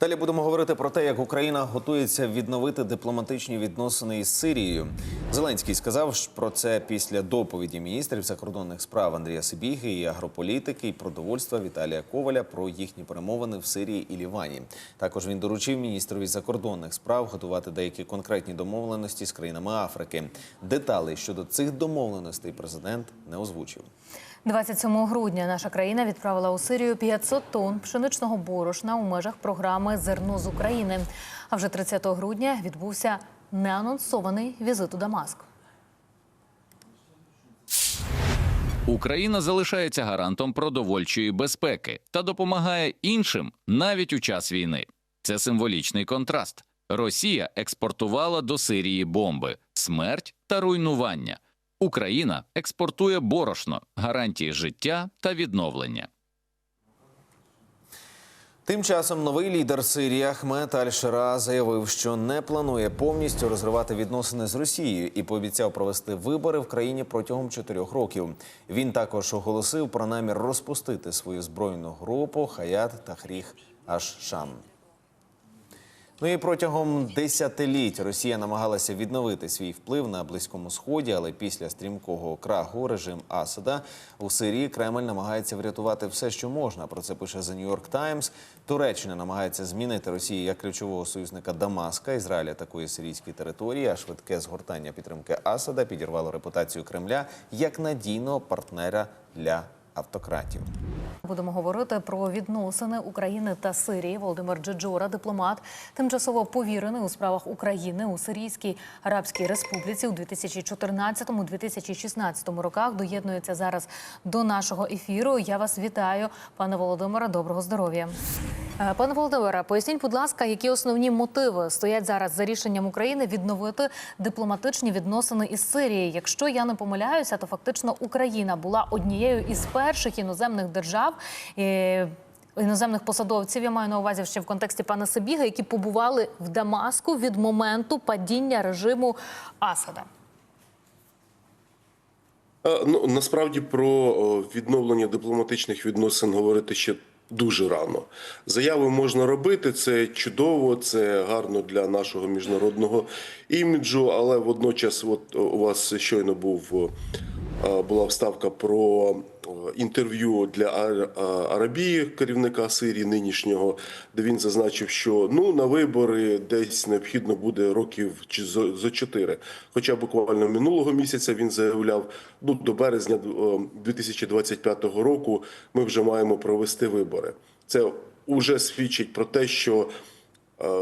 Далі будемо говорити про те, як Україна готується відновити дипломатичні відносини із Сирією. Зеленський сказав про це після доповіді міністрів закордонних справ Андрія Сибіги і агрополітики і продовольства Віталія Коваля про їхні перемовини в Сирії і Лівані. Також він доручив міністрові закордонних справ готувати деякі конкретні домовленості з країнами Африки. Деталі щодо цих домовленостей президент не озвучив. 27 грудня наша країна відправила у Сирію 500 тонн пшеничного борошна у межах програми Зерно з України. А вже 30 грудня відбувся неанонсований візит у Дамаск. Україна залишається гарантом продовольчої безпеки та допомагає іншим навіть у час війни. Це символічний контраст. Росія експортувала до Сирії бомби, смерть та руйнування. Україна експортує борошно, гарантії життя та відновлення. Тим часом новий лідер Сирії Ахмед Аль-Шара заявив, що не планує повністю розривати відносини з Росією і пообіцяв провести вибори в країні протягом чотирьох років. Він також оголосив про намір розпустити свою збройну групу Хаят Тахріх Аш-Шам. Ну і протягом десятиліть Росія намагалася відновити свій вплив на близькому сході, але після стрімкого краху режим Асада у Сирії Кремль намагається врятувати все, що можна. Про це пише The New York Times. Туреччина намагається змінити Росію як ключового союзника Дамаска. Ізраїль атакує сирійські території. А швидке згортання підтримки Асада підірвало репутацію Кремля як надійного партнера для автократів. Будемо говорити про відносини України та Сирії. Володимир Джеджора, дипломат, тимчасово повірений у справах України у Сирійській Арабській Республіці у 2014-2016 роках. Доєднується зараз до нашого ефіру. Я вас вітаю, пане Володимире. Доброго здоров'я. Е, Пане Володимире, поясніть, будь ласка, які основні мотиви стоять зараз за рішенням України відновити дипломатичні відносини із Сирією? Якщо я не помиляюся, то фактично Україна була однією із перших іноземних держав. е, Іноземних посадовців я маю на увазі ще в контексті пана Сибіга, які побували в Дамаску від моменту падіння режиму Асада. Е, Ну насправді про відновлення дипломатичних відносин говорити ще дуже рано. Заяви можна робити, це чудово, це гарно для нашого міжнародного іміджу. Але водночас, от у вас щойно був е, була вставка про інтерв'ю для е, Арабії, керівника Сирії нинішнього, де він зазначив, що ну на вибори десь необхідно буде років чи зо чотири. Хоча буквально минулого місяця він заявляв, ну до березня е, 2025 року ми вже маємо провести вибори. Це вже свідчить про те, що е,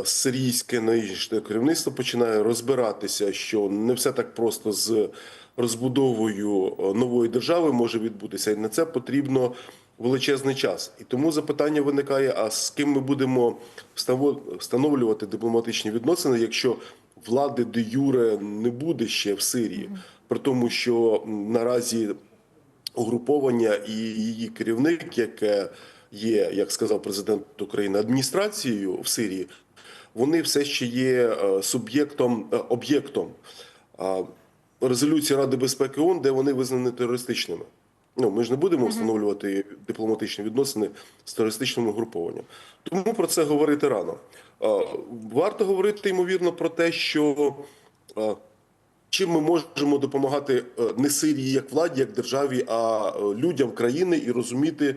сирійське нинішнє керівництво починає розбиратися, що не все так просто з розбудовою е, нової держави може відбутися, і на це потрібно величезний час. І тому запитання виникає: а з ким ми будемо встанов- встановлювати дипломатичні відносини, якщо влади де юре не буде ще в Сирії, при тому, що наразі угруповання і її керівник, яке є, як сказав президент України, адміністрацією в Сирії, вони все ще є е, суб'єктом е, об'єктом резолюції Ради безпеки ООН, де вони визнані терористичними. Ну, ми ж не будемо встановлювати дипломатичні відносини з терористичним угрупованням. Тому про це говорити рано. Варто говорити ймовірно про те, що чим ми можемо допомагати е, не Сирії як владі, як державі, а людям країни і розуміти,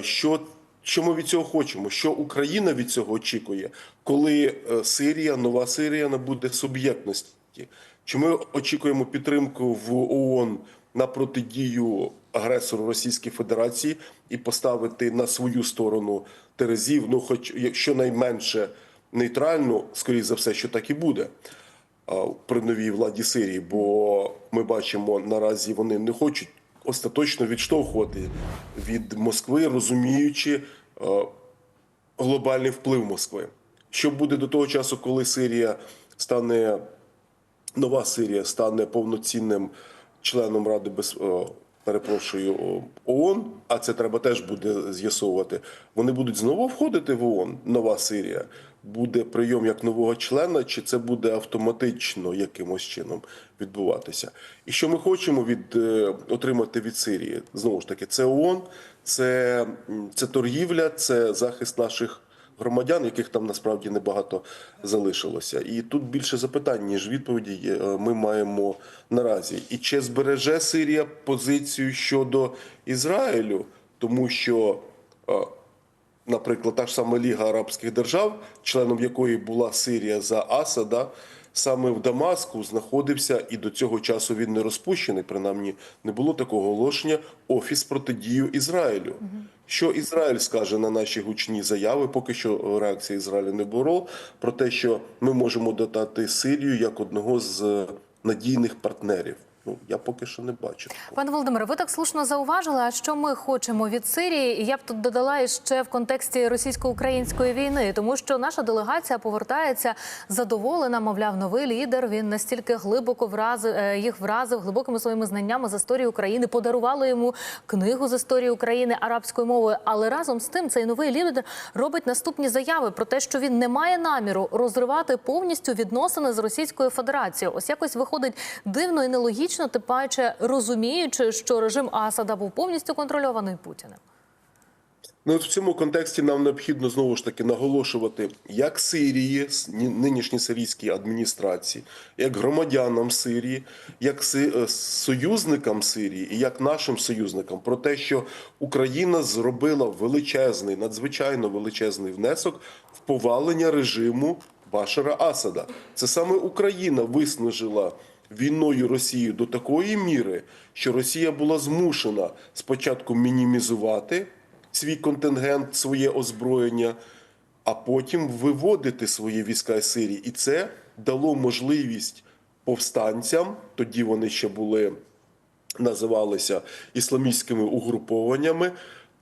що, що ми від цього хочемо, що Україна від цього очікує, коли е, Сирія, нова Сирія набуде суб'єктності. Чи ми очікуємо підтримку в ООН на протидію агресору Російської Федерації і поставити на свою сторону Терезів, ну хоч щонайменше нейтральну, скоріш за все, що так і буде при новій владі Сирії, бо ми бачимо наразі вони не хочуть остаточно відштовхувати від Москви, розуміючи е, глобальний вплив Москви. Що буде до того часу, коли Сирія стане нова Сирія стане повноцінним членом Ради без перепрошую о, ООН, а це треба теж буде з'ясовувати. Вони будуть знову входити в ООН, нова Сирія. Буде прийом як нового члена, чи це буде автоматично якимось чином відбуватися? І що ми хочемо від е, отримати від Сирії? Знову ж таки, це ООН, це, це торгівля, це захист наших громадян, яких там насправді небагато залишилося. І тут більше запитань, ніж відповіді е, ми маємо наразі. І чи збереже Сирія позицію щодо Ізраїлю, тому що. Е, наприклад, та ж сама Ліга Арабських Держав, членом якої була Сирія за Асада, саме в Дамаску знаходився і до цього часу він не розпущений. Принаймні не було такого оголошення офіс протидію Ізраїлю. Що Ізраїль скаже на наші гучні заяви? Поки що реакції Ізраїлю не було про те, що ми можемо додати Сирію як одного з надійних партнерів. Ну я поки що не бачу. Пане Володимире, ви так слушно зауважили, а що ми хочемо від Сирії? І я б тут додала іще в контексті російсько-української війни, тому що наша делегація повертається задоволена. Мовляв, новий лідер. Він настільки глибоко вразив е, їх вразив глибокими своїми знаннями з історії України. Подарували йому книгу з історії України арабською мовою. Але разом з тим цей новий лідер робить наступні заяви про те, що він не має наміру розривати повністю відносини з Російською Федерацією. Ось якось виходить дивно і нелогічно, тим паче розуміючи, що режим Асада був повністю контрольований Путіним. Ну, от в цьому контексті нам необхідно знову ж таки наголошувати як Сирії, нинішній сирійській адміністрації, як громадянам Сирії, як е, союзникам Сирії і як нашим союзникам про те, що Україна зробила величезний, надзвичайно величезний внесок в повалення режиму Башара Асада. Це саме Україна виснажила війною Росію до такої міри, що Росія була змушена спочатку мінімізувати свій контингент, своє озброєння, а потім виводити свої війська з Сирії. І це дало можливість повстанцям, тоді вони ще були називалися ісламістськими угрупованнями,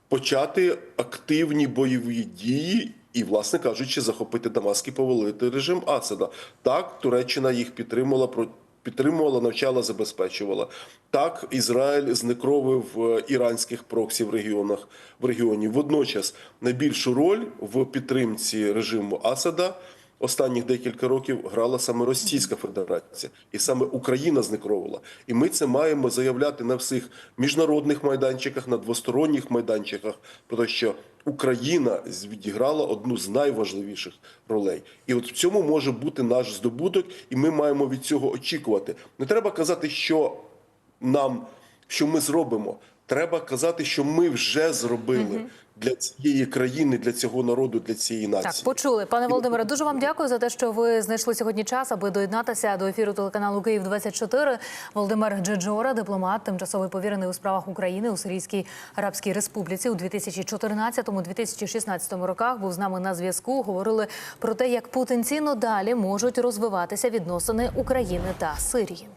почати активні бойові дії. І, власне кажучи, захопити Дамаск і повалити режим Асада. Так, Туреччина їх підтримувала про підтримувала, навчала, забезпечувала. Так, Ізраїль знекровив е, іранських проксі в регіонах в регіоні. Водночас найбільшу роль в підтримці режиму Асада останніх декілька років грала саме Російська Федерація, і саме Україна знекровила. І ми це маємо заявляти на всіх міжнародних майданчиках, на двосторонніх майданчиках, про те, що Україна відіграла одну з найважливіших ролей. І от в цьому може бути наш здобуток, і ми маємо від цього очікувати. Не треба казати, що нам що ми зробимо. Треба казати, що ми вже зробили для цієї країни, для цього народу, для цієї нації. Так, почули. Пане Володимире, дуже вам дякую за те, що ви знайшли сьогодні час, аби доєднатися до ефіру телеканалу Київ 24 Володимир Джеджора, дипломат, тимчасовий повірений у справах України у Сирійській Арабській Республіці у 2014-2016 роках. Був з нами на зв'язку. Говорили про те, як потенційно далі можуть розвиватися відносини України та Сирії.